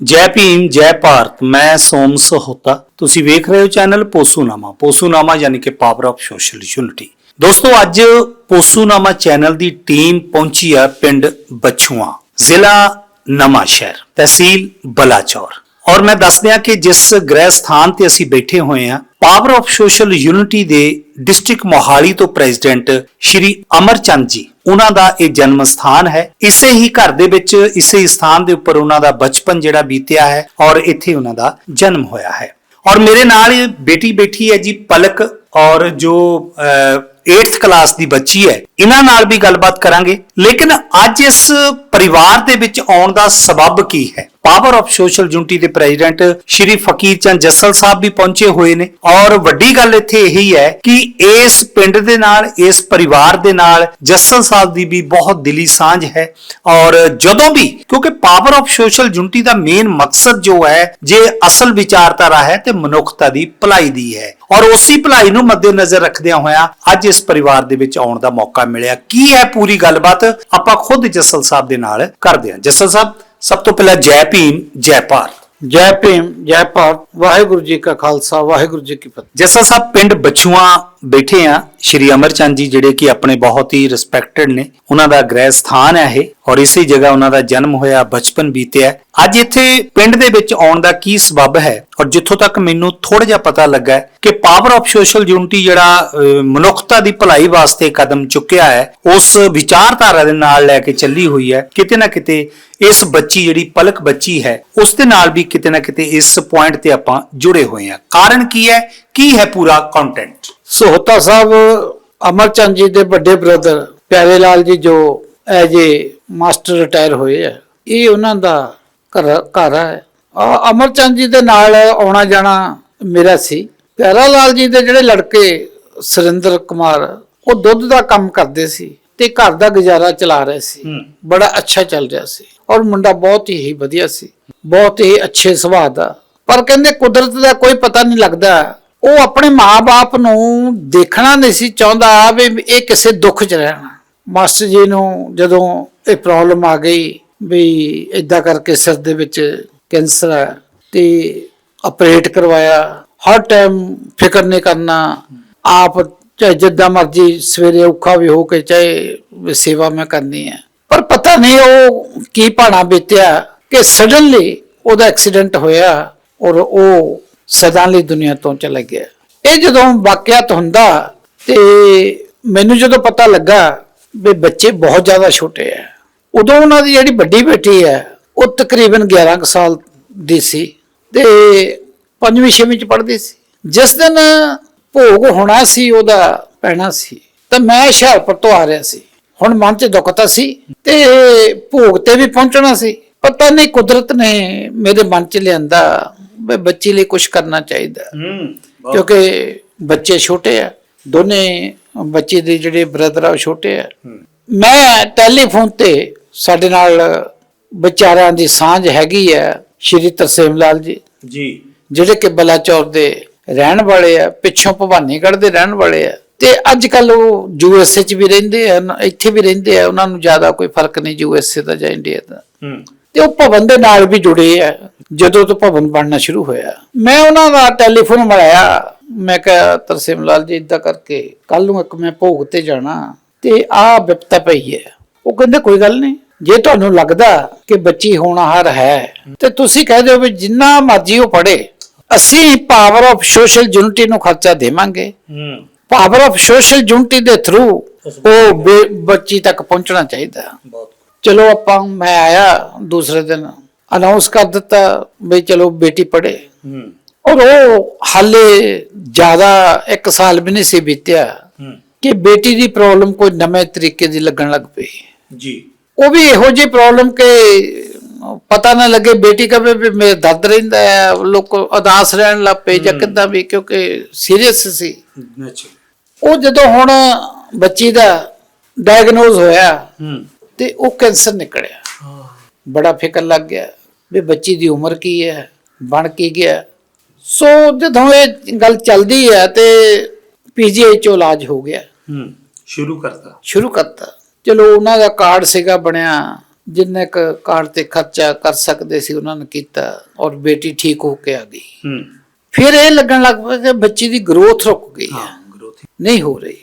ਜੈ ਭੀਮ, ਜੈ ਭਾਰਤ, ਮੈਂ ਸੋਮ ਸਹੋਤਾ। ਤੁਸੀਂ ਵੇਖ ਰਹੇ ਹੋ ਚੈਨਲ ਪੋਸੂਨਾਮਾ। ਪੋਸੂਨਾਮਾ ਯਾਨੀ ਕਿ ਪਾਵਰ ਆਫ ਸੋਸ਼ਲ ਯੂਨਿਟੀ। ਦੋਸਤੋ, ਅੱਜ ਪੋਸੂਨਾਮਾ ਚੈਨਲ ਦੀ ਟੀਮ ਪਹੁੰਚੀ ਆ ਪਿੰਡ ਬਛੂਆਂ, ਜ਼ਿਲ੍ਹਾ ਨਵਾਂ ਸ਼ਹਿਰ ਤਹਿਸੀਲ ਬਲਾਚੌਰ। ਔਰ ਮੈਂ ਦੱਸ ਦਿਆਂ ਕਿ ਜਿਸ ਗ੍ਰਹਿ ਸਥਾਨ ਤੇ ਅਸੀਂ ਬੈਠੇ ਹੋਏ ਹਾਂ ਪਾਵਰ ਆਫ ਸੋਸ਼ਲ ਯੂਨਿਟੀ ਦੇ ਡਿਸਟ੍ਰਿਕਟ ਮੋਹਾਲੀ ਤੋਂ ਪ੍ਰੈਜ਼ੀਡੈਂਟ ਸ਼੍ਰੀ ਅਮਰਚੰਦ ਜੀ। ਉਹਨਾਂ ਦਾ ਇਹ ਜਨਮ ਸਥਾਨ ਹੈ। ਇਸੇ ਹੀ ਘਰ ਦੇ ਵਿੱਚ, ਇਸੇ ਹੀ ਸਥਾਨ ਦੇ ਉੱਪਰ ਉਹਨਾਂ ਦਾ ਬਚਪਨ ਜਿਹੜਾ ਬੀਤਿਆ ਹੈ ਔਰ ਇੱਥੇ ਉਹਨਾਂ ਦਾ ਜਨਮ ਹੋਇਆ ਹੈ। ਔਰ ਮੇਰੇ ਨਾਲ ਬੇਟੀ ਬੈਠੀ ਹੈ ਜੀ ਪਲਕ ਔਰ ਜੋ 8th ਕਲਾਸ ਦੀ ਬੱਚੀ ਹੈ। ਇਹਨਾਂ ਨਾਲ ਵੀ ਗੱਲਬਾਤ ਕਰਾਂਗੇ। ਲੇਕਿਨ ਅੱਜ ਇਸ ਪਰਿਵਾਰ ਦੇ ਵਿੱਚ ਆਉਣ ਦਾ ਸਬਬ ਕੀ ਹੈ? ਪਾਵਰ ਆਫ ਸੋਸ਼ਲ ਯੂਨਿਟੀ ਦੇ ਪ੍ਰੈਜ਼ੀਡੈਂਟ ਸ਼੍ਰੀ ਫਕੀਰ ਚੰਦ ਜੱਸਲ ਸਾਹਿਬ ਵੀ ਪਹੁੰਚੇ ਹੋਏ ਨੇ। ਔਰ ਵੱਡੀ ਗੱਲ ਇੱਥੇ ਇਹੀ ਹੈ ਕਿ ਇਸ ਪਿੰਡ ਦੇ ਨਾਲ, ਇਸ ਪਰਿਵਾਰ ਦੇ ਨਾਲ ਜੱਸਲ ਸਾਹਿਬ ਦੀ ਵੀ ਬਹੁਤ ਦਿਲੀ ਸਾਂਝ ਹੈ। ਔਰ ਜਦੋਂ ਵੀ, ਕਿਉਂਕਿ ਪਾਵਰ ਆਫ ਸੋਸ਼ਲ ਯੂਨਿਟੀ ਦਾ ਮੇਨ ਮਕਸਦ ਜੋ ਹੈ, ਜੇ ਅਸਲ ਵਿਚਾਰਧਾਰਾ ਹੈ ਤੇ ਮਨੁੱਖਤਾ ਦੀ ਭਲਾਈ ਦੀ ਹੈ। ਔਰ ਉਸੇ ਭਲਾਈ ਨੂੰ ਮੱਦੇਨਜ਼ਰ ਰੱਖਦਿਆਂ ਹੋਇਆ ਅੱਜ ਇਸ ਪਰਿਵਾਰ ਦੇ ਵਿੱਚ ਆਉਣ ਦਾ ਮੌਕਾ ਮਿਲਿਆ। ਕੀ ਹੈ ਪੂਰੀ ਗੱਲਬਾਤ ਆਪਾਂ ਖੁਦ ਜੱਸਲ ਸਾਹਿਬ ਦੇ ਨਾਲ ਕਰਦੇ ਹਾਂ। ਜੱਸਲ ਸਾਹਿਬ ਸਭ ਤੋਂ ਪਹਿਲਾਂ ਜੈ ਭੀਮ ਜੈ ਭਾਰਤ। ਜੈ ਭੀਮ ਜੈ ਭਾਰਤ। ਵਾਹਿਗੁਰੂ ਜੀ ਕਾ ਖਾਲਸਾ ਵਾਹਿਗੁਰੂ ਜੀ ਕੀ ਫਤਿਹ। ਜੱਸਲ ਸਾਹਿਬ ਪਿੰਡ ਬਛੂਆਂ ਬੈਠੇ ਆ ਸ਼੍ਰੀ ਅਮਰਚੰਦ ਜੀ, ਜਿਹੜੇ ਕਿ ਆਪਣੇ ਬਹੁਤ ਹੀ ਰਿਸਪੈਕਟਡ ਨੇ। ਉਹਨਾਂ ਦਾ ਗ੍ਰਹਿ ਸਥਾਨ ਹੈ ਇਹ ਔਰ ਇਸੇ ਜਗ੍ਹਾ ਉਹਨਾਂ ਦਾ ਜਨਮ ਹੋਇਆ, ਬਚਪਨ ਬੀਤਿਆ। ਅੱਜ ਇੱਥੇ ਪਿੰਡ ਦੇ ਵਿੱਚ ਆਉਣ ਦਾ ਕੀ ਸਬਬ ਹੈ ਔਰ ਜਿੱਥੋਂ ਤੱਕ ਮੈਨੂੰ ਥੋੜਾ ਜਿਹਾ ਪਤਾ ਲੱਗਾ ਕਿ ਪਾਵਰ ਆਫ ਸੋਸ਼ਲ ਯੂਨਿਟੀ ਜਿਹੜਾ ਮਨੁੱਖਤਾ ਦੀ ਭਲਾਈ ਵਾਸਤੇ ਕਦਮ ਚੁੱਕਿਆ ਹੈ, ਉਸ ਵਿਚਾਰਧਾਰਾ ਦੇ ਨਾਲ ਲੈ ਕੇ ਚੱਲੀ ਹੋਈ ਹੈ। ਕਿਤੇ ਨਾ ਕਿਤੇ ਇਸ ਬੱਚੀ ਜਿਹੜੀ ਪਲਕ ਬੱਚੀ ਹੈ, ਉਸ ਦੇ ਨਾਲ ਵੀ ਕਿਤੇ ਨਾ ਕਿਤੇ ਇਸ ਪੁਆਇੰਟ ਤੇ ਆਪਾਂ ਜੁੜੇ ਹੋਏ ਹਾਂ ਕਾਰਨ ਕੀ ਹੈ? ਕੀ ਹੈ ਪੂਰਾ ਕੰਟੈਂਟ ਸੋਹਤਾ ਸਾਹਿਬ ਅਮਰਚੰਦ ਜੀ ਦੇ ਵੱਡੇ ਬ੍ਰਦਰ ਪਿਆਰੇ ਲਾਲ ਜੀ ਜੋ ਐਜ ਏ ਮਾਸਟਰ ਰਿਟਾਇਰ ਹੋਏ ਆ ਇਹ ਉਹਨਾਂ ਦਾ ਘਰ ਘਰ ਹੈ ਆ ਅਮਰਚੰਦ ਜੀ ਦੇ ਨਾਲ ਆਉਣਾ ਜਾਣਾ ਮੇਰਾ ਸੀ। ਪਿਆਰਾ ਲਾਲ ਜੀ ਦੇ ਜਿਹੜੇ ਲੜਕੇ ਸੁਰਿੰਦਰ ਕੁਮਾਰ ਉਹ ਦੁੱਧ ਦਾ ਕੰਮ ਕਰਦੇ ਸੀ ਤੇ ਘਰ ਦਾ ਗੁਜ਼ਾਰਾ ਚਲਾ ਰਹੇ ਸੀ। ਬੜਾ ਅੱਛਾ ਚੱਲ ਰਿਹਾ ਸੀ ਔਰ ਮੁੰਡਾ ਬਹੁਤ ਹੀ ਵਧੀਆ ਸੀ। ਬਹੁਤ ਹੀ ਅੱਛੇ ਸੁਭਾਅ ਦਾ। ਪਰ ਕਹਿੰਦੇ ਕੁਦਰਤ ਦਾ ਕੋਈ ਪਤਾ ਨਹੀਂ ਲੱਗਦਾ ਉਹ ਆਪਣੇ ਮਾਪੇ ਨੂੰ ਦੇਖਣਾ ਨਹੀਂ ਸੀ, ਚਾਹੁੰਦਾ ਵੀ ਇਹ ਕਿਸੇ ਦੁੱਖ 'ਚ ਰਹਿਣਾ। ਮਾਸਟਰ ਜੀ ਨੂੰ ਜਦੋਂ ਇਹ ਪ੍ਰੋਬਲਮ ਆ ਗਈ ਵੀ ਇਦਾਂ ਕਰਕੇ ਸਿਰ ਦੇ ਵਿੱਚ ਕੈਂਸਰ ਹੈ ਤੇ ਆਪਰੇਟ ਕਰਵਾਇਆ, ਹਰ ਟਾਈਮ ਫਿਕਰ ਨਹੀਂ ਕਰਨਾ, ਆਪ ਚਾਹੇ ਜਿੱਦਾਂ ਮਰਜ਼ੀ ਸਵੇਰੇ ਔਖਾ ਵੀ ਹੋ ਕੇ ਚਾਹੇ ਸੇਵਾ ਮੈਂ ਕਰਨੀ ਹੈ। ਪਰ ਪਤਾ ਨਹੀਂ ਉਹ ਕੀ ਭਾਣਾ ਬੀਤਿਆ ਕਿ ਸਡਨਲੀ ਉਹਦਾ ਐਕਸੀਡੈਂਟ ਹੋਇਆ ਔਰ ਉਹ ਸਦਾ ਲਈ ਦੁਨੀਆ ਤੋਂ ਚਲਾ ਗਿਆ। ਇਹ ਜਦੋਂ ਵਾਕਿਆਤ ਹੁੰਦਾ ਤੇ ਮੈਨੂੰ ਜਦੋਂ ਪਤਾ ਲੱਗਾ ਵੀ ਬੱਚੇ ਬਹੁਤ ਜ਼ਿਆਦਾ ਛੋਟੇ ਆ, ਉਦੋਂ ਉਹਨਾਂ ਦੀ ਜਿਹੜੀ ਵੱਡੀ ਬੇਟੀ ਹੈ ਉਹ ਤਕਰੀਬਨ 11 ਕੁ ਸਾਲ ਦੀ ਸੀ ਤੇ ਪੰਜਵੀਂ, ਛੇਵੀਂ ਚ ਪੜ੍ਹਦੀ ਸੀ। ਜਿਸ ਦਿਨ ਭੋਗ ਹੋਣਾ ਸੀ, ਉਹਦਾ ਪੈਣਾ ਸੀ, ਤਾਂ ਮੈਂ ਹੁਸ਼ਿਆਰਪੁਰ ਤੋਂ ਆ ਰਿਹਾ ਸੀ। ਹੁਣ ਮਨ 'ਚ ਦੁੱਖ ਤਾਂ ਸੀ ਤੇ ਭੋਗ ਤੇ ਵੀ ਪਹੁੰਚਣਾ ਸੀ ਪਤਾ ਨਹੀਂ ਕੁਦਰਤ ਨੇ ਮੇਰੇ ਮਨ 'ਚ ਲਿਆਂਦਾ ਬੱਚੀ ਲਈ ਕੁਝ ਕਰਨਾ ਚਾਹੀਦਾ। ਹੂੰ। ਕਿਉਂਕਿ ਬੱਚੇ ਛੋਟੇ ਆ ਦੋਨੇ ਬੱਚੇ ਦੇ ਜਿਹੜੇ ਬ੍ਰਦਰ ਆ ਉਹ ਛੋਟੇ ਆ। ਮੈਂ ਟੈਲੀਫੋਨ ਤੇ ਸਾਡੇ ਨਾਲ ਵਿਚਾਰਾਂ ਦੀ ਸਾਂਝ ਹੈਗੀ ਆ ਸ਼੍ਰੀ ਤਰਸੇਮ ਲਾਲ ਜੀ। ਜੀ। ਜਿਹੜੇ ਕਿ ਬਲਾਚੌਰ ਦੇ ਰਹਿਣ ਵਾਲੇ ਆ ਪਿੱਛੋਂ ਭਵਾਨੀਗੜ੍ਹ ਦੇ ਰਹਿਣ ਵਾਲੇ ਆ। ਤੇ ਅੱਜ ਕੱਲ ਉਹ ਯੂਐਸਏ ਚ ਵੀ ਰਹਿੰਦੇ ਆ ਇੱਥੇ ਵੀ ਰਹਿੰਦੇ ਆ ਉਹਨਾਂ ਨੂੰ ਜ਼ਿਆਦਾ ਕੋਈ ਫ਼ਰਕ ਨਹੀਂ ਯੂਐਸਏ ਦਾ ਜਾਂ ਇੰਡੀਆ ਦਾ। ਹੂੰ। ਤੇ ਉਹ ਭਵਨ ਦੇ ਨਾਲ ਵੀ ਜੁੜੇ ਆ ਜਦੋਂ ਤੋਂ ਭਵਨ ਬਣਨਾ ਸ਼ੁਰੂ ਹੋਇਆ। ਮੈਂ ਉਹਨਾਂ ਦਾ ਟੈਲੀਫੋਨ ਮਿਲਾਇਆ ਮੈਂ ਕਿਹਾ ਤਰਸੇਮ ਲਾਲ ਜੀ ਇਦਾਂ ਕਰਕੇ ਕੱਲ ਨੂੰ ਇੱਕ ਮੈਂ ਭੋਗ ਤੇ ਜਾਣਾ ਤੇ ਆਹ ਵਿਪਤਾ ਪਈ ਹੈ। ਉਹ ਕਹਿੰਦੇ ਕੋਈ ਗੱਲ ਨਹੀਂ। ਜੇ ਤੁਹਾਨੂੰ ਲੱਗਦਾ ਕਿ ਬੱਚੀ ਹੋਣਹਾਰ ਹੈ ਤੇ ਤੁਸੀਂ ਕਹਿ ਦਿਓ ਵੀ ਜਿੰਨਾ ਮਰਜ਼ੀ ਉਹ ਪੜੇ ਅਸੀਂ ਪਾਵਰ ਆਫ ਸੋਸ਼ਲ ਯੂਨਿਟੀ ਨੂੰ ਖਰਚਾ ਦੇਵਾਂਗੇ। ਪਾਵਰ ਆਫ ਸੋਸ਼ਲ ਯੂਨਿਟੀ ਦੇ ਥਰੂ ਉਹ ਬੱਚੀ ਤੱਕ ਪਹੁੰਚਣਾ ਚਾਹੀਦਾ। ਬਹੁਤ ਚਲੋ ਆਪਾਂ ਮੈਂ ਆਇਆ ਦੂਸਰੇ ਦਿਨ ਅਨਾਉਂਸ ਕਰ ਦਿੱਤਾ ਵੀ ਚਲੋ ਬੇਟੀ ਪੜੇ ਹੂੰ। ਔਰ ਉਹ ਹਾਲੇ ਜ਼ਿਆਦਾ ਇੱਕ ਸਾਲ ਵੀ ਨਹੀਂ ਸੀ ਬੀਤਿਆ ਕਿ ਬੇਟੀ ਦੀ ਪ੍ਰੋਬਲਮ ਕੋਈ ਨਵੇਂ ਤਰੀਕੇ ਦੀ ਲੱਗਣ ਲੱਗ ਪਈ। ਜੀ। ਉਹ ਵੀ ਇਹੋ ਜਿਹੀ ਪ੍ਰੋਬਲਮ ਕਿ ਪਤਾ ਨਾ ਲੱਗੇ ਬੇਟੀ ਕਵੇ ਵੀ ਮੇਰੇ ਦਰਦ ਰਹਿੰਦਾ ਹੈ ਲੋਕ ਉਦਾਸ ਰਹਿਣ ਲੱਗ ਪਏ ਜਾਂ ਕਿੱਦਾਂ ਵੀ ਕਿਉਂਕਿ ਸੀਰੀਅਸ ਸੀ। ਅੱਛਾ। ਉਹ ਜਦੋਂ ਹੁਣ ਬੱਚੀ ਦਾ ਡਾਇਗਨੋਜ਼ ਹੋਇਆ ਹੂੰ। ਤੇ ਉਹ ਕੈਂਸਰ ਨਿਕਲਿਆ। ਬੜਾ ਫਿਕਰ ਲੱਗ ਗਿਆ ਵੀ ਬੱਚੀ ਦੀ ਉਮਰ ਕੀ ਹੈ ਬਣ ਕੀ ਗਿਆ। ਸੋ ਜਦੋਂ ਇਹ ਗੱਲ ਚੱਲਦੀ ਹੈ ਤੇ ਪੀਜੀਆਈ ਚੋਂ ਇਲਾਜ ਹੋ ਗਿਆ। ਹੂੰ ਸ਼ੁਰੂ ਕਰਤਾ। ਸ਼ੁਰੂ ਕਰਤਾ। ਚਲੋ ਉਹਨਾਂ ਦਾ ਕਾਰਡ ਸੀਗਾ ਬਣਿਆ ਜਿੰਨੇ ਕ ਕਾਰਡ ਤੇ ਖਰਚਾ ਕਰ ਸਕਦੇ ਸੀ ਉਹਨਾਂ ਨੇ ਕੀਤਾ ਔਰ ਬੇਟੀ ਠੀਕ ਹੋ ਕੇ ਆ ਗਈ। ਹੂੰ। ਫਿਰ ਇਹ ਲੱਗਣ ਲੱਗ ਪਿਆ ਕਿ ਬੱਚੀ ਦੀ ਗਰੋਥ ਰੁਕ ਗਈ ਹੈ। ਹਾਂ ਗਰੋਥ ਨਹੀਂ ਹੋ ਰਹੀ।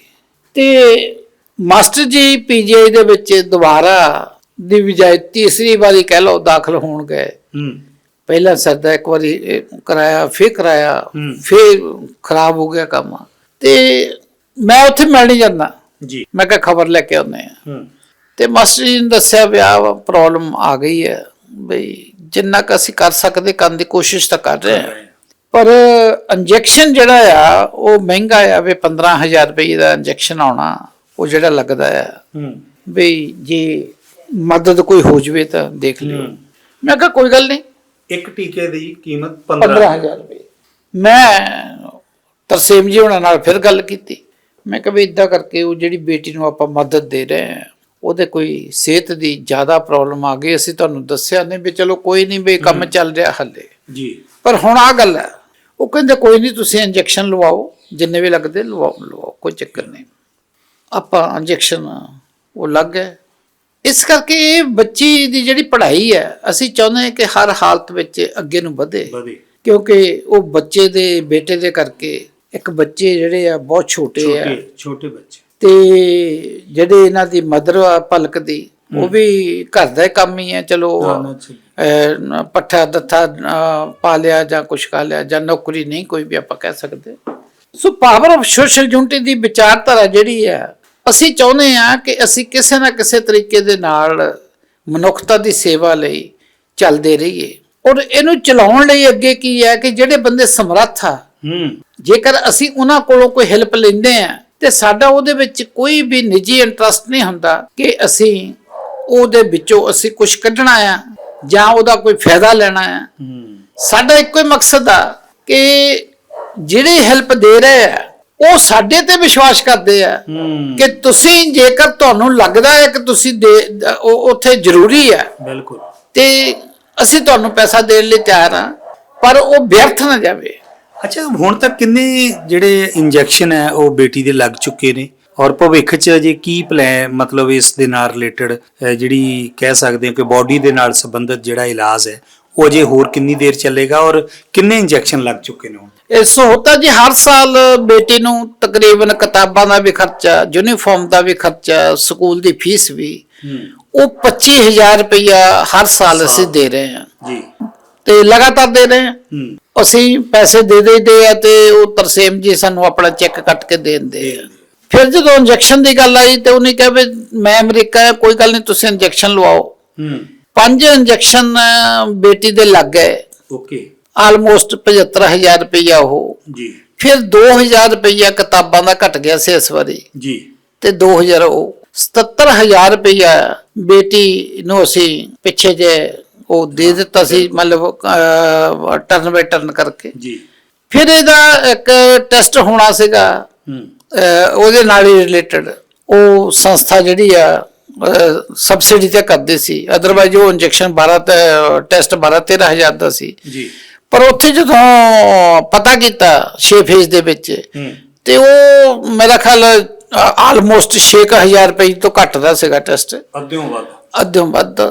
ਤੇ ਮਾਸਟਰ ਜੀ ਪੀਜੀਆਈ ਦੇ ਵਿੱਚ ਦੁਬਾਰਾ ਦੀ ਬਜਾਏ ਤੀਸਰੀ ਵਾਰੀ ਕਹਿ ਲਓ ਦਾਖਲ ਹੋਣ ਗਏ। ਹੂੰ। ਪਹਿਲਾਂ ਸਰਦਾ ਇੱਕ ਵਾਰੀ ਕਰਾਇਆ ਫਿਰ ਕਰਾਇਆ। ਫਿਰ ਖਰਾਬ ਹੋ ਗਿਆ ਕੰਮ। ਤੇ ਮੈਂ ਉੱਥੇ ਮਿਲ ਨਹੀਂ ਜਾਂਦਾ। ਜੀ। ਮੈਂ ਕਿਹਾ ਖਬਰ ਲੈ ਕੇ ਆਉਂਦੇ ਆ ਹੂੰ। ਤੇ ਮਾਸਟਰ ਜੀ ਨੇ ਦੱਸਿਆ ਵੀ ਆਹ ਪ੍ਰੋਬਲਮ ਆ ਗਈ ਹੈ। ਬਈ ਜਿੰਨਾ ਕੁ ਅਸੀਂ ਕਰ ਸਕਦੇ ਕਰਨ ਦੀ ਕੋਸ਼ਿਸ਼ ਤਾਂ ਕਰ ਰਹੇ ਹਾਂ। ਪਰ ਇੰਜੈਕਸ਼ਨ ਜਿਹੜਾ ਆ ਉਹ ਮਹਿੰਗਾ ਆ ਵੀ 15000 ਰੁਪਏ ਦਾ ਇੰਜੈਕਸ਼ਨ ਆਉਣਾ। ਉਹ ਜਿਹੜਾ ਲੱਗਦਾ ਆ ਹੂੰ। ਵੀ ਜੇ ਮਦਦ ਕੋਈ ਹੋ ਜਵੇ ਤਾਂ ਦੇਖ ਲਿਓ। ਮੈਂ ਕਿਹਾ ਕੋਈ ਗੱਲ ਨਹੀਂ। ਇੱਕ ਟੀਕੇ ਦੀ ਕੀਮਤ 15 15000 ਰੁਪਏ। ਮੈਂ ਤਰਸੇਮ ਜੀ ਉਹਨਾਂ ਨਾਲ ਫਿਰ ਗੱਲ ਕੀਤੀ। ਮੈਂ ਕਿਹਾ ਵੀ ਇਦਾਂ ਕਰਕੇ ਉਹ ਜਿਹੜੀ ਬੇਟੀ ਨੂੰ ਆਪਾਂ ਮਦਦ ਦੇ ਰਹੇ ਹਾਂ ਉਹਦੇ ਕੋਈ ਸਿਹਤ ਦੀ ਜ਼ਿਆਦਾ ਪ੍ਰੋਬਲਮ ਆ ਗਈ ਅਸੀਂ ਤੁਹਾਨੂੰ ਦੱਸਿਆ ਨਹੀਂ ਵੀ ਚਲੋ ਕੋਈ ਨਹੀਂ ਵੀ ਕੰਮ ਚੱਲ ਰਿਹਾ ਹੱਲੇ। ਜੀ। ਪਰ ਹੁਣ ਆ ਗੱਲ ਹੈ। ਉਹ ਕਹਿੰਦੇ ਕੋਈ ਨਹੀਂ ਤੁਸੀਂ ਇੰਜੈਕਸ਼ਨ ਲਵਾਓ ਜਿੰਨੇ ਵੀ ਲੱਗਦੇ ਲਵਾਓ ਲਵਾਓ ਕੋਈ ਚੱਕਰ ਨਹੀਂ। ਆਪਾਂ ਇੰਜੈਕਸ਼ਨ ਉਹ ਲੱਗ ਗਏ। ਇਸ ਕਰਕੇ ਇਹ ਬੱਚੀ ਦੀ ਜਿਹੜੀ ਪੜ੍ਹਾਈ ਹੈ ਅਸੀਂ ਚਾਹੁੰਦੇ ਹਾਂ ਕਿ ਹਰ ਹਾਲਤ ਵਿੱਚ ਅੱਗੇ ਨੂੰ ਵਧੇ। ਕਿਉਂਕਿ ਉਹ ਬੱਚੇ ਦੇ ਬੇਟੇ ਦੇ ਕਰਕੇ ਇੱਕ ਬੱਚੇ ਜਿਹੜੇ ਆ ਬਹੁਤ ਛੋਟੇ ਆ। ਛੋਟੇ ਬੱਚੇ। ਤੇ ਜਿਹੜੇ ਇਹਨਾਂ ਦੀ ਮਦਰ ਆ ਪਲਕ ਦੀ ਉਹ ਵੀ ਘਰ ਦਾ ਕੰਮ ਹੀ ਹੈ ਚਲੋ ਪੱਠਾ ਦੱਥਾ ਪਾ ਲਿਆ ਜਾਂ ਕੁਛ ਖਾ ਲਿਆ ਜਾਂ ਨੌਕਰੀ ਨਹੀਂ ਕੋਈ ਵੀ ਆਪਾਂ ਕਹਿ ਸਕਦੇ। So power of social unity ਦੀ ਵਿਚਾਰਧਾਰਾ ਜਿਹੜੀ ਹੈ ਅਸੀਂ ਚਾਹੁੰਦੇ ਹਾਂ ਕਿ ਅਸੀਂ ਕਿਸੇ ਨਾ ਕਿਸੇ ਤਰੀਕੇ ਦੇ ਨਾਲ ਮਨੁੱਖਤਾ ਦੀ ਸੇਵਾ ਲਈ ਚੱਲਦੇ ਰਹੀਏ। ਔਰ ਇਹਨੂੰ ਚਲਾਉਣ ਲਈ ਅੱਗੇ ਕੀ ਹੈ ਕਿ ਜਿਹੜੇ ਬੰਦੇ ਸਮਰੱਥ ਆ ਹੂੰ। ਜੇਕਰ ਅਸੀਂ ਉਹਨਾਂ ਕੋਲੋਂ ਕੋਈ ਹੈਲਪ ਲੈਂਦੇ ਆ ਤੇ ਸਾਡਾ ਉਹਦੇ ਵਿੱਚ ਕੋਈ ਵੀ ਨਿੱਜੀ ਇੰਟਰਸਟ ਨਹੀਂ ਹੁੰਦਾ ਕਿ ਅਸੀਂ ਉਹਦੇ ਵਿੱਚੋਂ ਅਸੀਂ ਕੁਝ ਕੱਢਣਾ ਆ ਜਾਂ ਉਹਦਾ ਕੋਈ ਫਾਇਦਾ ਲੈਣਾ ਆ। ਸਾਡਾ ਇੱਕੋ ਹੀ ਮਕਸਦ ਆ ਕਿ ਜਿਹੜੇ ਹੈਲਪ ਦੇ ਰਹੇ ਆ ਉਹ ਸਾਡੇ ਤੇ ਵਿਸ਼ਵਾਸ ਕਰਦੇ ਆ ਕਿ ਤੁਸੀਂ ਜੇਕਰ ਤੁਹਾਨੂੰ ਲੱਗਦਾ ਹੈ ਕਿ ਤੁਸੀਂ ਉੱਥੇ ਜ਼ਰੂਰੀ ਹੈ। ਬਿਲਕੁਲ। ਤੇ ਅਸੀਂ ਤੁਹਾਨੂੰ ਪੈਸਾ ਦੇਣ ਲਈ ਤਿਆਰ ਆ ਪਰ ਉਹ ਵਿਅਰਥ ਨਾ ਜਾਵੇ। ਅੱਛਾ ਹੁਣ ਤੱਕ ਕਿੰਨੇ ਜਿਹੜੇ ਇੰਜੈਕਸ਼ਨ ਹੈ ਉਹ ਬੇਟੀ ਦੇ ਲੱਗ ਚੁੱਕੇ ਨੇ? ਔਰ ਭਵਿੱਖ 'ਚ ਅਜੇ ਕੀ ਪਲਾਨ ਮਤਲਬ ਇਸ ਦੇ ਨਾਲ ਰਿਲੇਟਡ ਜਿਹੜੀ ਕਹਿ ਸਕਦੇ ਹਾਂ ਕਿ ਬਾਡੀ ਦੇ ਨਾਲ ਸੰਬੰਧਿਤ ਜਿਹੜਾ ਇਲਾਜ ਹੈ ਉਹ ਅਜੇ ਹੋਰ ਕਿੰਨੀ ਦੇਰ ਚੱਲੇਗਾ ਔਰ ਕਿੰਨੇ ਇੰਜੈਕਸ਼ਨ ਲੱਗ ਚੁੱਕੇ ਨੇ ਹੁਣ? ਇਹ ਸਹੂਲਤਾਂ ਜੀ ਹਰ ਸਾਲ ਬੇਟੀ ਨੂੰ ਤਕਰੀਬਨ ਕਿਤਾਬਾਂ ਦਾ ਵੀ ਖਰਚਾ ਯੂਨੀਫਾਰਮ ਦਾ ਵੀ ਖਰਚਾ ਸਕੂਲ ਦੀ ਫੀਸ ਵੀ ਉਹ 25000 ਰੁਪਇਆ ਹਰ ਸਾਲ ਅਸੀਂ ਦੇ ਰਹੇ ਹਾਂ। ਜੀ। ਤੇ ਲਗਾਤਾਰ ਦੇ ਰਹੇ ਹਾਂ। ਅਸੀਂ ਪੈਸੇ ਦੇ ਦੇਈਦੇ ਆ ਤੇ ਉਹ ਤਰਸੇਮ ਜੀ ਸਾਨੂੰ ਆਪਣਾ ਚੈੱਕ ਕੱਟ ਕੇ ਦੇ ਦਿੰਦੇ ਆ। ਫਿਰ ਜਦੋਂ ਇੰਜੈਕਸ਼ਨ ਦੀ ਗੱਲ ਆਈ ਤੇ ਉਹਨੇ ਕਿਹਾ ਵੀ ਮੈਂ ਅਮਰੀਕਾ ਕੋਈ ਗੱਲ ਨਹੀਂ ਤੁਸੀਂ ਇੰਜੈਕਸ਼ਨ ਲਵਾਓ। ਹੂੰ। ਪੰਜ ਇੰਜੈਕਸ਼ਨ ਬੇਟੀ ਦੇ ਲੱਗ ਗਏ। ਓਕੇ। ਆਲਮੋਸਟ 75000 ਰੁਪਇਆ ਉਹ। ਜੀ। ਫਿਰ 2000 ਰੁਪਇਆ ਕਿਤਾਬਾਂ ਦਾ ਘਟ ਗਿਆ ਸੀ ਇਸ ਵਾਰੀ। ਜੀ। ਤੇ 2000 ਉਹ। 77000 ਰੁਪਇਆ ਬੇਟੀ ਨੂੰ ਅਸੀਂ ਪਿੱਛੇ ਜੇ ਉਹ ਦੇ ਦਿੱਤਾ ਸੀ ਮਤਲਬ ਟਰਨ ਬਾਈ ਟਰਨ ਕਰਕੇ। ਜੀ। ਫਿਰ ਇਹਦਾ ਇੱਕ ਟੈਸਟ ਹੋਣਾ ਸੀਗਾ। ਉਹਦੇ ਨਾਲ ਹੀ ਰਿਲੇਟਡ ਉਹ ਸੰਸਥਾ ਜਿਹੜੀ ਆ ਸਬਸਿਡੀ ਤੇ ਕਰਦੇ ਸੀ। ਅਦਰਵਾਈਜ਼ ਉਹ ਇੰਜੈਕਸ਼ਨ 12 ਟੈਸਟ 12 13000 ਦਾ ਸੀ। ਜੀ। ਪਰ ਉੱਥੇ ਜਦੋਂ ਪਤਾ ਕੀਤਾ 6 ਫੇਜ਼ ਦੇ ਵਿੱਚ ਤੇ ਉਹ ਮੇਰਾ ਖਿਆਲ ਆਲਮੋਸਟ 6000 ਰੁਪਏ ਤੋਂ ਘੱਟ ਦਾ ਸੀਗਾ ਟੈਸਟ ਅੱਧਿਓਂ ਵੱਧ। ਅੱਧਿਓਂ ਵੱਧ।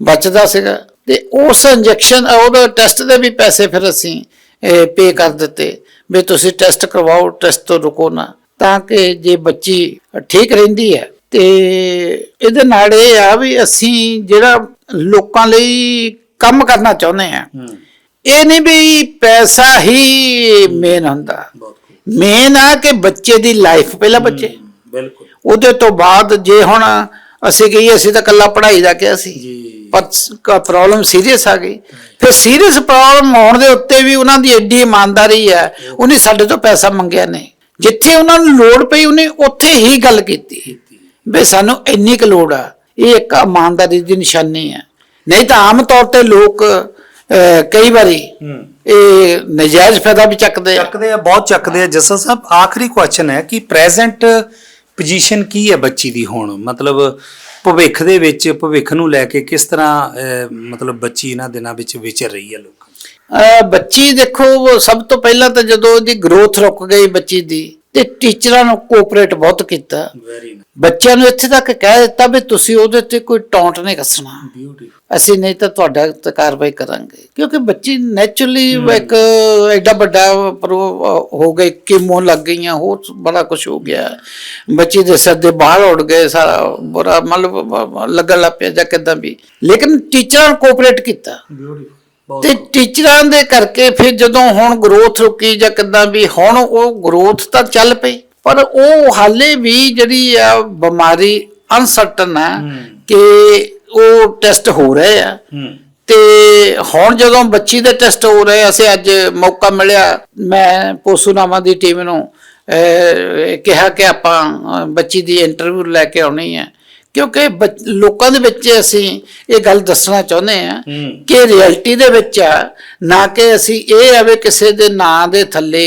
ਬਚਦਾ ਸੀਗਾ। ਤੇ ਉਸ ਇੰਜੈਕਸ਼ਨ ਉਹਦਾ ਟੈਸਟ ਦੇ ਵੀ ਪੈਸੇ ਫਿਰ ਅਸੀਂ ਪੇ ਕਰ ਦਿੱਤੇ। ਵੀ ਤੁਸੀਂ ਟੈਸਟ ਕਰਵਾਓ ਟੈਸਟ ਤੋਂ ਰੁਕੋ ਨਾ। ਤਾਂ ਕਿ ਜੇ ਬੱਚੀ ਠੀਕ ਰਹਿੰਦੀ ਹੈ ਤੇ ਇਹਦੇ ਨਾਲ ਇਹ ਆ ਵੀ ਅਸੀਂ ਜਿਹੜਾ ਲੋਕਾਂ ਲਈ ਕੰਮ ਕਰਨਾ ਚਾਹੁੰਦੇ ਆ ਇਹ ਨਹੀਂ ਵੀ ਪੈਸਾ ਹੀ ਮੇਨ ਹੁੰਦਾ। ਮੇਨ ਆ ਕਿ ਬੱਚੇ ਦੀ ਲਾਈਫ ਪਹਿਲਾਂ ਬੱਚੇ। ਬਿਲਕੁਲ। ਉਹਦੇ ਤੋਂ ਬਾਅਦ ਜੇ ਹੁਣ ਅਸੀਂ ਕਹੀਏ ਅਸੀਂ ਤਾਂ ਕੱਲਾ ਪੜ੍ਹਾਈ ਦਾ ਕਿਹਾ ਸੀ। ਜੀ। ਪਰ ਪ੍ਰੋਬਲਮ ਸੀਰੀਅਸ ਆ ਗਈ। ਫਿਰ ਸੀਰੀਅਸ ਪ੍ਰੋਬਲਮ ਆਉਣ ਦੇ ਉੱਤੇ ਵੀ ਉਹਨਾਂ ਦੀ ਐਡੀ ਇਮਾਨਦਾਰੀ ਹੈ ਉਹਨੇ ਸਾਡੇ ਤੋਂ ਪੈਸਾ ਮੰਗਿਆ ਨਹੀਂ। ਜਿੱਥੇ ਉਹਨਾਂ ਨੂੰ ਲੋੜ ਪਈ ਉਹਨੇ ਉੱਥੇ ਹੀ ਗੱਲ ਕੀਤੀ। ਵੀ ਸਾਨੂੰ ਇੰਨੀ ਕੁ ਲੋੜ ਆ। ਇਹ ਇੱਕ ਇਮਾਨਦਾਰੀ ਦੀ ਨਿਸ਼ਾਨੀ ਹੈ ਨਹੀਂ ਤਾਂ ਆਮ ਤੌਰ ਤੇ ਲੋਕ ਕਈ ਵਾਰੀ ਇਹ ਨਜਾਇਜ਼ ਫਾਇਦਾ ਵੀ ਚੱਕਦੇ ਆ। ਚੱਕਦੇ ਆ ਬਹੁਤ ਚੱਕਦੇ ਆ। ਜਸਾ ਸਾਹਿਬ ਆਖਰੀ ਕੁਐਸਚਨ ਹੈ ਕਿ ਪ੍ਰੈਜ਼ੈਂਟ ਪੋਜੀਸ਼ਨ ਕੀ ਹੈ ਬੱਚੀ ਦੀ ਹੁਣ? ਮਤਲਬ ਭਵਿੱਖ ਦੇ ਵਿੱਚ ਭਵਿੱਖ ਨੂੰ ਲੈ ਕੇ ਕਿਸ ਤਰ੍ਹਾਂ ਮਤਲਬ ਬੱਚੀ ਇਹਨਾਂ ਦਿਨਾਂ ਵਿੱਚ ਵਿਚਰ ਰਹੀ ਹੈ ਲੋਕਾਂ ਬੱਚੀ ਦੇਖੋ ਸਭ ਤੋਂ ਪਹਿਲਾਂ ਤਾਂ ਜਦੋਂ ਉਹਦੀ ਗਰੋਥ ਰੁਕ ਗਈ ਬੱਚੀ ਦੀ ਤੇ ਟੀਚਰਾਂ ਨੂੰ ਕੋਆਪਰੇਟ ਬਹੁਤ ਕੀਤਾ। ਵੈਰੀ ਬੱਚਿਆਂ ਨੂੰ ਇੱਥੇ ਤੱਕ ਕਹਿ ਦਿੱਤਾ ਵੀ ਤੁਸੀਂ ਉਹਦੇ ਤੇ ਕੋਈ ਟੌਂਟ ਨਹੀਂ ਕੱਸਣਾ। ਬਿਊਟੀਫੁਲ ਅਸੀਂ ਨਹੀਂ ਤਾਂ ਤੁਹਾਡਾ ਤੇ ਕਾਰਵਾਈ ਕਰਾਂਗੇ। ਕਿਉਂਕਿ ਬੱਚੀ ਨੇਚਰਲੀ ਇੱਕ ਐਡਾ ਵੱਡਾ ਹੋ ਗਏ ਕੀਮੋ ਲੱਗ ਗਈਆਂ ਹੋਰ ਬੜਾ ਕੁਝ ਹੋ ਗਿਆ। ਬੱਚੀ ਦੇ ਸਿਰ ਦੇ ਬਾਹਰ ਉੱਡ ਗਏ ਸਾਰਾ ਬੁਰਾ ਮਤਲਬ ਲੱਗਣ ਲੱਗ ਪਿਆ ਜਾਂ ਕਿਦਾਂ ਵੀ। ਲੇਕਿਨ ਟੀਚਰਾਂ ਨੇ ਕੋਆਪਰੇਟ ਕੀਤਾ। ਬਿਊਟੀਫੁਲ ਤੇ ਟੀਚਰਾਂ ਦੇ ਕਰਕੇ ਫਿਰ ਜਦੋਂ ਹੁਣ ਗਰੋਥ ਰੁਕੀ ਜਾਂ ਕਿਦਾਂ ਵੀ ਹੁਣ ਉਹ ਗਰੋਥ ਤਾਂ ਚੱਲ ਪਈ ਪਰ ਉਹ ਹਾਲੇ ਵੀ ਜਿਹੜੀ ਆ ਬਿਮਾਰੀ ਅਨਸਰਟਨ ਹੈ। ਕਿ ਉਹ ਟੈਸਟ ਹੋ ਰਹੇ ਆ। ਤੇ ਹੁਣ ਜਦੋਂ ਬੱਚੀ ਦੇ ਟੈਸਟ ਹੋ ਰਹੇ ਅਸੀਂ ਅੱਜ ਮੌਕਾ ਮਿਲਿਆ ਮੈਂ ਪੋਸੂਨਾਮਾ ਦੀ ਟੀਮ ਨੂੰ ਕਿਹਾ ਕਿ ਆਪਾਂ ਬੱਚੀ ਦੀ ਇੰਟਰਵਿਊ ਲੈ ਕੇ ਆਉਣੀ ਹੈ ਕਿਉਂਕਿ ਲੋਕਾਂ ਦੇ ਵਿੱਚ ਅਸੀਂ ਇਹ ਗੱਲ ਦੱਸਣਾ ਚਾਹੁੰਦੇ ਆ। ਕਿ ਰਿਐਲਿਟੀ ਦੇ ਵਿੱਚ ਆ ਨਾ ਕਿ ਅਸੀਂ ਇਹ ਆਵੇ ਕਿਸੇ ਦੇ ਨਾਂ ਦੇ ਥੱਲੇ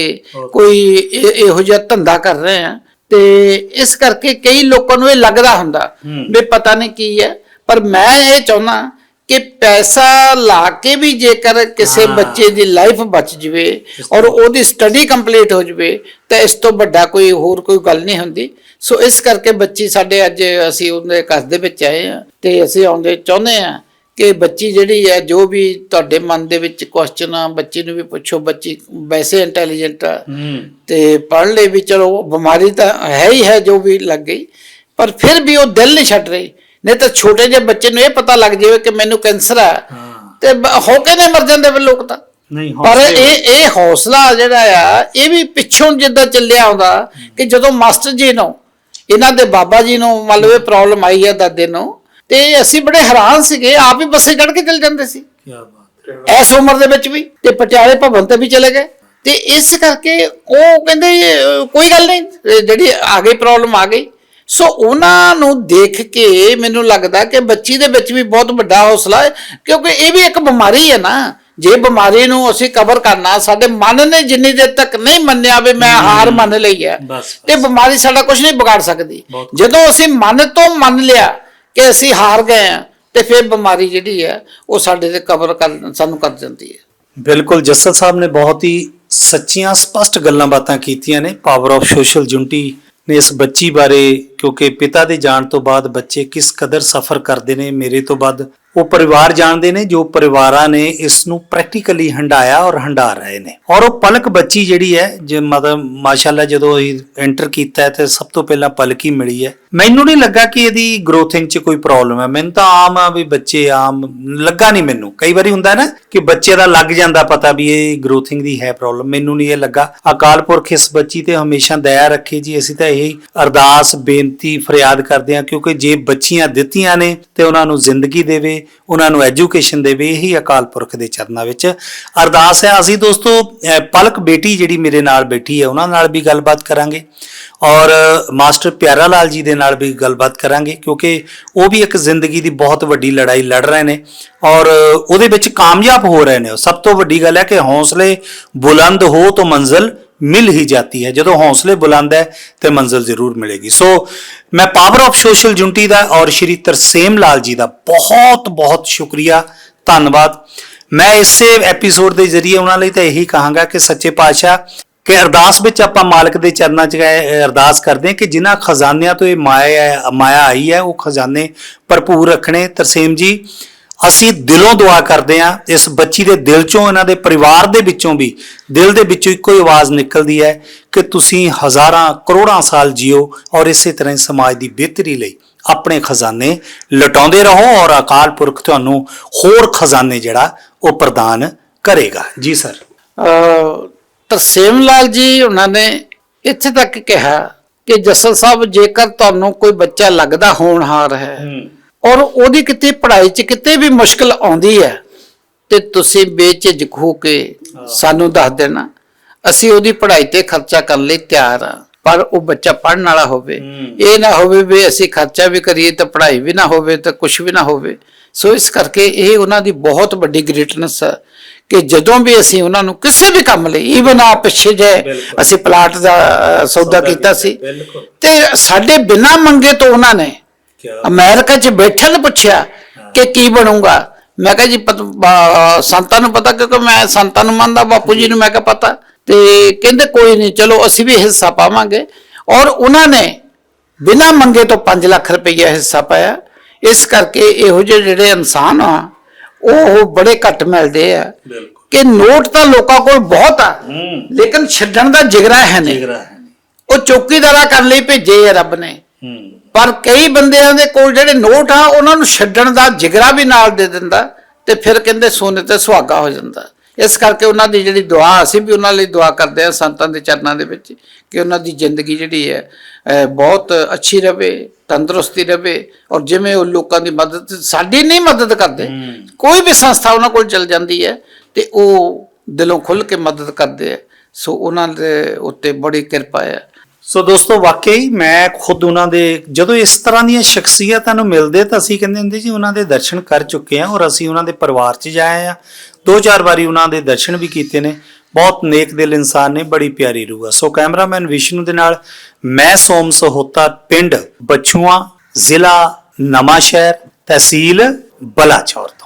ਕੋਈ ਇਹ- ਜਿਹਾ ਧੰਦਾ ਕਰ ਰਹੇ ਆ ਤੇ ਇਸ ਕਰਕੇ ਕਈ ਲੋਕਾਂ ਨੂੰ ਇਹ ਲੱਗਦਾ ਹੁੰਦਾ। ਵੀ ਪਤਾ ਨਹੀਂ ਕੀ ਹੈ ਪਰ ਮੈਂ ਇਹ ਚਾਹੁੰਦਾ ਕਿ ਪੈਸਾ ਲਾ ਕੇ ਵੀ ਜੇਕਰ ਕਿਸੇ। ਬੱਚੇ ਦੀ ਲਾਈਫ ਬਚ ਜਵੇ ਔਰ ਉਹਦੀ ਸਟੱਡੀ ਕੰਪਲੀਟ ਹੋ ਜਵੇ ਤਾਂ ਇਸ ਤੋਂ ਵੱਡਾ ਕੋਈ ਹੋਰ ਕੋਈ ਗੱਲ ਨਹੀਂ ਹੁੰਦੀ ਸੋ ਇਸ ਕਰਕੇ ਬੱਚੀ ਸਾਡੇ ਅੱਜ ਅਸੀਂ ਉਹਦੇ ਘਰ ਦੇ ਵਿੱਚ ਆਏ ਆ ਤੇ ਅਸੀਂ ਆਉਂਦੇ ਚਾਹੁੰਦੇ ਆ ਕਿ ਬੱਚੀ ਜਿਹੜੀ ਹੈ ਜੋ ਵੀ ਤੁਹਾਡੇ ਮਨ ਦੇ ਵਿੱਚ ਕੁਐਸਚਨ ਆ ਬੱਚੀ ਨੂੰ ਵੀ ਪੁੱਛੋ ਬੱਚੀ ਵੈਸੇ ਇੰਟੈਲੀਜੈਂਟ ਆ। ਤੇ ਪੜ੍ਹ ਲਈ ਵੀ ਚਲੋ ਬਿਮਾਰੀ ਤਾਂ ਹੈ ਹੀ ਹੈ ਜੋ ਵੀ ਲੱਗ ਗਈ ਪਰ ਫਿਰ ਵੀ ਉਹ ਦਿਲ ਨਹੀਂ ਛੱਡ ਰਹੀ। ਨਹੀਂ ਤਾਂ ਛੋਟੇ ਜਿਹੇ ਬੱਚੇ ਨੂੰ ਇਹ ਪਤਾ ਲੱਗ ਜਾਵੇ ਕਿ ਮੈਨੂੰ ਕੈਂਸਰ ਆ। ਤੇ ਹੋ ਕੇ ਨੇ ਮਰ ਜਾਂਦੇ ਲੋਕ ਤਾਂ। ਨਹੀਂ ਪਰ ਇਹ ਇਹ ਹੌਸਲਾ ਜਿਹੜਾ ਆ ਇਹ ਵੀ ਪਿੱਛੋਂ ਜਿੱਦਾਂ ਚੱਲਿਆ ਆਉਂਦਾ ਕਿ ਜਦੋਂ ਮਾਸਟਰ ਜੀ ਨੂੰ ਇਹਨਾਂ ਦੇ ਬਾਬਾ ਜੀ ਨੂੰ ਮੰਨ ਇਹ ਪ੍ਰੋਬਲਮ ਆਈ ਹੈ ਦਾਦੇ ਨੂੰ ਤੇ ਅਸੀਂ ਬੜੇ ਹੈਰਾਨ ਸੀਗੇ ਆਪ ਹੀ ਬੱਸੇ ਚੜ੍ਹ ਕੇ ਚਲ ਜਾਂਦੇ ਸੀ। ਕਿਆ ਬਾਤ ਹੈ। ਇਸ ਉਮਰ ਦੇ ਵਿੱਚ ਵੀ ਤੇ ਪਟਿਆਲੇ ਭਵਨ ਤੇ ਵੀ ਚਲੇ ਗਏ। ਤੇ ਇਸ ਕਰਕੇ ਉਹ ਕਹਿੰਦੇ ਕੋਈ ਗੱਲ ਨਹੀਂ ਜਿਹੜੀ ਆ ਗਈ ਪ੍ਰੋਬਲਮ ਆ ਗਈ। ਸੋ ਉਹਨਾਂ ਨੂੰ ਦੇਖ ਕੇ ਮੈਨੂੰ ਲੱਗਦਾ ਕਿ ਬੱਚੀ ਦੇ ਵਿੱਚ ਵੀ ਬਹੁਤ ਵੱਡਾ ਹੌਸਲਾ ਹੈ ਕਿਉਂਕਿ ਇਹ ਵੀ ਇੱਕ ਬਿਮਾਰੀ ਹੈ ਨਾ। ਜੇ ਬਿਮਾਰੀ ਨੂੰ ਅਸੀਂ ਕਵਰ ਕਰਨਾ ਸਾਡੇ ਮਨ ਨੇ ਜਿੰਨੀ ਦੇਰ ਤੱਕ ਨਹੀਂ ਮੰਨਿਆ ਵੀ ਮੈਂ ਹਾਰ ਮੰਨ ਲਈ ਹੈ ਤੇ ਬਿਮਾਰੀ ਸਾਡਾ ਕੁਝ ਨਹੀਂ ਵਿਗਾੜ ਸਕਦੀ। ਜਦੋਂ ਅਸੀਂ ਮਨ ਤੋਂ ਮੰਨ ਲਿਆ ਕਿ ਅਸੀਂ ਹਾਰ ਗਏ ਹਾਂ ਤੇ ਫਿਰ ਬਿਮਾਰੀ ਜਿਹੜੀ ਹੈ ਉਹ ਸਾਡੇ ਤੇ ਕਵਰ ਕਰ ਸਾਨੂੰ ਕਰ ਜਾਂਦੀ ਹੈ। ਬਿਲਕੁਲ ਜੱਸਲ ਸਾਹਿਬ ਨੇ ਬਹੁਤ ਹੀ ਸੱਚੀਆਂ ਸਪਸ਼ਟ ਗੱਲਾਂ ਬਾਤਾਂ ਕੀਤੀਆਂ ਨੇ। ਪਾਵਰ ਆਫ ਸੋਸ਼ਲ ਜੁਨਟੀ ਨੇ ਇਸ ਬੱਚੀ ਬਾਰੇ ਕਿਉਂਕਿ ਪਿਤਾ ਦੇ ਜਾਣ ਤੋਂ ਬਾਅਦ ਬੱਚੇ ਕਿਸ ਕਦਰ ਸਫਰ ਕਰਦੇ ਨੇ ਮੇਰੇ ਤੋਂ ਬਾਅਦ ਉਹ ਪਰਿਵਾਰ ਜਾਣਦੇ ਨੇ, ਜੋ ਪਰਿਵਾਰਾਂ ਨੇ ਇਸ ਨੂੰ ਪ੍ਰੈਕਟੀਕਲੀ ਹੰਡਾਇਆ ਔਰ ਹੰਡਾ ਰਹੇ ਨੇ। ਔਰ ਉਹ ਪਲਕ ਬੱਚੀ ਜਿਹੜੀ ਹੈ, ਜੇ ਮਤਲਬ ਮਾਸ਼ਾਅੱਲਾ ਜਦੋਂ ਇਹ ਐਂਟਰ ਕੀਤਾ ਤੇ ਸਭ ਤੋਂ ਪਹਿਲਾਂ ਪਲਕ ਹੀ ਮਿਲੀ ਹੈ। ਮੈਨੂੰ ਨਹੀਂ ਲੱਗਾ ਕਿ ਇਹਦੀ ਗਰੋਥਿੰਗ 'ਚ ਕੋਈ ਪ੍ਰੋਬਲਮ ਹੈ। ਮੈਨੂੰ ਤਾਂ ਆਮ ਆ ਵੀ ਬੱਚੇ ਆਮ, ਲੱਗਾ ਨਹੀਂ ਮੈਨੂੰ। ਕਈ ਵਾਰੀ ਹੁੰਦਾ ਨਾ ਕਿ ਬੱਚੇ ਦਾ ਲੱਗ ਜਾਂਦਾ ਪਤਾ ਵੀ ਇਹ ਗਰੋਥਿੰਗ ਦੀ ਹੈ ਪ੍ਰੋਬਲਮ ਮੈਨੂੰ ਨਹੀਂ ਇਹ ਲੱਗਾ। ਅਕਾਲ ਪੁਰਖ ਇਸ ਬੱਚੀ ਤੇ ਹਮੇਸ਼ਾ ਦਇਆ ਰੱਖੇ ਜੀ। ਅਸੀਂ ਤਾਂ ਇਹ ਅਰਦਾਸ, ਬੇਨਤੀ, ਫਰਿਆਦ ਕਰਦੇ ਹਾਂ, ਕਿਉਂਕਿ ਜੇ ਬੱਚੀਆਂ ਦਿੱਤੀਆਂ ਨੇ, ਤੇ ਉਹਨਾਂ ਨੂੰ ਜ਼ਿੰਦਗੀ ਦੇਵੇ। ਉਹਨਾਂ ਨੂੰ ਐਜੂਕੇਸ਼ਨ ਦੇਵੇ ਇਹੀ ਅਕਾਲ ਪੁਰਖ ਦੇ ਚਰਨਾਂ ਵਿੱਚ। ਅਰਦਾਸ ਹੈ, ਅਸੀਂ ਦੋਸਤੋ ਪਲਕ ਬੇਟੀ ਜਿਹੜੀ ਮੇਰੇ ਨਾਲ ਬੈਠੀ ਹੈ, ਉਹਨਾਂ ਨਾਲ ਵੀ ਗੱਲਬਾਤ ਕਰਾਂਗੇ। ਔਰ ਮਾਸਟਰ ਪਿਆਰਾ ਲਾਲ ਜੀ ਦੇ ਨਾਲ ਵੀ ਗੱਲਬਾਤ ਕਰਾਂਗੇ, ਕਿਉਂਕਿ ਉਹ ਵੀ ਇੱਕ ਜ਼ਿੰਦਗੀ ਦੀ ਬਹੁਤ ਵੱਡੀ ਲੜਾਈ ਲੜ ਰਹੇ ਨੇ। ਔਰ ਉਹਦੇ ਵਿੱਚ ਕਾਮਯਾਬ ਹੋ ਰਹੇ ਨੇ। ਸਭ ਤੋਂ ਵੱਡੀ ਗੱਲ ਹੈ ਕਿ ਹੌਸਲੇ ਬੁਲੰਦ ਹੋ ਤਾਂ ਮੰਜ਼ਿਲ ਮਿਲ ਹੀ ਜਾਤੀ ਹੈ। ਜਦੋਂ ਹੌਸਲੇ ਬੁਲੰਦ ਹੈ, ਤੇ ਮੰਜ਼ਿਲ ਜ਼ਰੂਰ ਮਿਲੇਗੀ। ਸੋ ਮੈਂ ਪਾਵਰ ਆਫ ਸੋਸ਼ਲ ਜੁਨਟੀ ਦਾ ਔਰ ਸ਼੍ਰੀ ਤਰਸੇਮ ਲਾਲ ਜੀ ਦਾ ਬਹੁਤ ਬਹੁਤ ਸ਼ੁਕਰੀਆ। ਧੰਨਵਾਦ। ਮੈਂ ਇਸੇ ਐਪੀਸੋਡ ਦੇ ਜ਼ਰੀਏ ਉਹਨਾਂ ਲਈ ਤਾਂ ਇਹੀ ਕਹਾਂਗਾ ਕਿ ਸੱਚੇ ਪਾਤਸ਼ਾਹ, ਕਿ ਅਰਦਾਸ ਵਿੱਚ ਆਪਾਂ ਮਾਲਕ ਦੇ ਚਰਨਾਂ 'ਚ ਗਏ ਅਰਦਾਸ ਕਰਦੇ ਹਾਂ ਕਿ ਜਿਨ੍ਹਾਂ ਖਜ਼ਾਨਿਆਂ ਤੋਂ ਇਹ ਮਾਇਆ ਮਾਇਆ ਆਈ ਹੈ, ਉਹ ਖਜ਼ਾਨੇ ਭਰਪੂਰ ਰੱਖਣੇ। ਤਰਸੇਮ ਜੀ ਅਸੀਂ ਦਿਲੋਂ ਦੁਆ ਕਰਦੇ ਹਾਂ ਇਸ ਬੱਚੀ ਦੇ ਦਿਲ ਚੋਂ ਇਹਨਾਂ ਦੇ ਪਰਿਵਾਰ ਦੇ ਵਿੱਚੋਂ ਵੀ ਦਿਲ ਦੇ ਵਿੱਚੋਂ ਇੱਕੋ ਹੀ ਆਵਾਜ਼ ਨਿਕਲਦੀ ਹੈ ਕਿ ਤੁਸੀਂ ਹਜ਼ਾਰਾਂ ਕਰੋੜਾਂ ਸਾਲ ਜਿਓ ਔਰ ਇਸੇ ਤਰ੍ਹਾਂ ਹੀ ਸਮਾਜ ਦੀ ਬਿਹਤਰੀ ਲਈ ਆਪਣੇ ਖਜ਼ਾਨੇ ਲਟਾਉਂਦੇ ਰਹੋ ਔਰ ਅਕਾਲ ਪੁਰਖ ਤੁਹਾਨੂੰ ਹੋਰ ਖਜ਼ਾਨੇ ਜਿਹੜਾ ਉਹ ਪ੍ਰਦਾਨ ਕਰੇਗਾ। ਜੀ ਸਰ। ਤਰਸੇਮ ਲਾਲ ਜੀ ਉਹਨਾਂ ਨੇ ਇੱਥੇ ਤੱਕ ਕਿਹਾ ਕਿ ਜਸਲ ਸਾਹਿਬ ਜੇਕਰ ਤੁਹਾਨੂੰ ਕੋਈ ਬੱਚਾ ਲੱਗਦਾ ਹੋਣਹਾਰ ਹੈ। ਔਰ ਉਹਦੀ ਕਿਤੇ ਪੜ੍ਹਾਈ 'ਚ ਕਿਤੇ ਵੀ ਮੁਸ਼ਕਲ ਆਉਂਦੀ ਹੈ ਤੇ ਤੁਸੀਂ ਬੇਝਿਜਕ ਹੋ ਕੇ ਸਾਨੂੰ ਦੱਸ ਦੇਣਾ ਅਸੀਂ ਉਹਦੀ ਪੜ੍ਹਾਈ ਤੇ ਖਰਚਾ ਕਰਨ ਲਈ ਤਿਆਰ ਆ ਪਰ ਉਹ ਬੱਚਾ ਪੜ੍ਹਨ ਵਾਲਾ ਹੋਵੇ। ਇਹ ਨਾ ਹੋਵੇ ਵੀ ਅਸੀਂ ਖਰਚਾ ਵੀ ਕਰੀਏ ਤਾਂ ਪੜ੍ਹਾਈ ਵੀ ਨਾ ਹੋਵੇ ਤਾਂ ਕੁਝ ਵੀ ਨਾ ਹੋਵੇ ਸੋ ਇਸ ਕਰਕੇ ਇਹ ਉਹਨਾਂ ਦੀ ਬਹੁਤ ਵੱਡੀ ਗ੍ਰੇਟਨੈਸ ਹੈ ਕਿ ਜਦੋਂ ਵੀ ਅਸੀਂ ਉਹਨਾਂ ਨੂੰ ਕਿਸੇ ਵੀ ਕੰਮ ਲਈ ਈਵਨ ਆ ਪਿੱਛੇ ਜੇ। ਅਸੀਂ ਪਲਾਟ ਦਾ ਸੌਦਾ ਕੀਤਾ ਸੀ ਤੇ ਸਾਡੇ ਬਿਨਾਂ ਮੰਗੇ ਤੋਂ ਉਹਨਾਂ ਨੇ ਅਮਰੀਕਾ 'ਚ ਬੈਠੇ ਨੇ ਪੁੱਛਿਆ ਕਿ ਕੀ ਬਣੂਗਾ। ਮੈਂ ਕਿਹਾ ਜੀ ਸੰਤਾਂ ਨੂੰ ਪਤਾ ਕਿਉਂਕਿ ਮੈਂ ਸੰਤਾਂ ਨੂੰ ਮੰਨਦਾ ਬਾਪੂ ਜੀ ਨੂੰ ਮੈਂ ਕਿਹਾ ਪਤਾ। ਤੇ ਕਹਿੰਦੇ ਕੋਈ ਨਹੀਂ ਚਲੋ ਅਸੀਂ ਵੀ ਹਿੱਸਾ ਪਾਵਾਂਗੇ। ਔਰ ਉਹਨਾਂ ਨੇ ਬਿਨਾਂ ਮੰਗੇ ਤੋਂ 5 ਲੱਖ ਰੁਪਈਆ ਹਿੱਸਾ ਪਾਇਆ। ਇਸ ਕਰਕੇ ਇਹੋ ਜਿਹੇ ਜਿਹੜੇ ਇਨਸਾਨ ਆ ਉਹ ਬੜੇ ਘੱਟ ਮਿਲਦੇ ਆ। ਕਿ ਨੋਟ ਤਾਂ ਲੋਕਾਂ ਕੋਲ ਬਹੁਤ ਆ ਲੇਕਿਨ ਛੱਡਣ ਦਾ ਜਿਗਰਾ ਹੈ ਨਹੀਂ। ਉਹ ਚੌਕੀਦਾਰਾ ਕਰਨ ਲਈ ਭੇਜੇ ਆ ਰੱਬ ਨੇ। ਪਰ ਕਈ ਬੰਦਿਆਂ ਦੇ ਕੋਲ ਜਿਹੜੇ ਨੋਟ ਆ ਉਹਨਾਂ ਨੂੰ ਛੱਡਣ ਦਾ ਜਿਗਰਾ ਵੀ ਨਾਲ ਦੇ ਦਿੰਦਾ ਤੇ ਫਿਰ ਕਹਿੰਦੇ ਸੋਨੇ ਤੇ ਸੁਹਾਗਾ ਹੋ ਜਾਂਦਾ। ਇਸ ਕਰਕੇ ਉਹਨਾਂ ਦੀ ਜਿਹੜੀ ਦੁਆ ਅਸੀਂ ਵੀ ਉਹਨਾਂ ਲਈ ਦੁਆ ਕਰਦੇ ਆ ਸੰਤਾਂ ਦੇ ਚਰਨਾਂ ਦੇ ਵਿੱਚ ਕਿ ਉਹਨਾਂ ਦੀ ਜ਼ਿੰਦਗੀ ਜਿਹੜੀ ਹੈ ਬਹੁਤ ਅੱਛੀ ਰਵੇ ਤੰਦਰੁਸਤੀ ਰਵੇ ਔਰ ਜਿਵੇਂ ਉਹ ਲੋਕਾਂ ਦੀ ਮਦਦ ਸਾਡੀ ਨਹੀਂ ਮਦਦ ਕਰਦੇ। ਕੋਈ ਵੀ ਸੰਸਥਾ ਉਹਨਾਂ ਕੋਲ ਚਲ ਜਾਂਦੀ ਹੈ ਤੇ ਉਹ ਦਿਲੋਂ ਖੁੱਲ ਕੇ ਮਦਦ ਕਰਦੇ ਆ ਸੋ ਉਹਨਾਂ ਦੇ ਉੱਤੇ ਬੜੀ ਕਿਰਪਾ ਹੈ। ਸੋ ਦੋਸਤੋ, ਵਾਕਈ ਮੈਂ ਖੁਦ ਉਹਨਾਂ ਦੇ, ਜਦੋਂ ਇਸ ਤਰ੍ਹਾਂ ਦੀਆਂ ਸ਼ਖਸੀਅਤਾਂ ਨੂੰ ਮਿਲਦੇ ਤਾਂ ਅਸੀਂ ਕਹਿੰਦੇ ਹੁੰਦੇ ਜੀ, ਉਹਨਾਂ ਦੇ ਦਰਸ਼ਨ ਕਰ ਚੁੱਕੇ ਹਾਂ ਔਰ ਅਸੀਂ ਉਹਨਾਂ ਦੇ ਪਰਿਵਾਰ 'ਚ ਜਾਏ ਆ ਦੋ ਚਾਰ ਵਾਰੀ ਉਹਨਾਂ ਦੇ ਦਰਸ਼ਨ ਵੀ ਕੀਤੇ ਨੇ। ਬਹੁਤ ਨੇਕ ਦਿਲ ਇਨਸਾਨ ਨੇ, ਬੜੀ ਪਿਆਰੀ ਰੂਹ ਆ। ਸੋ ਕੈਮਰਾਮੈਨ ਵਿਸ਼ਨੂੰ ਦੇ ਨਾਲ ਮੈਂ ਸੋਮ ਸਹੋਤਾ, ਪਿੰਡ ਬਛੂਆਂ, ਜ਼ਿਲ੍ਹਾ ਨਵਾਂਸ਼ਹਿਰ, ਤਹਿਸੀਲ ਬਲਾਚੌਰ ਤੋਂ।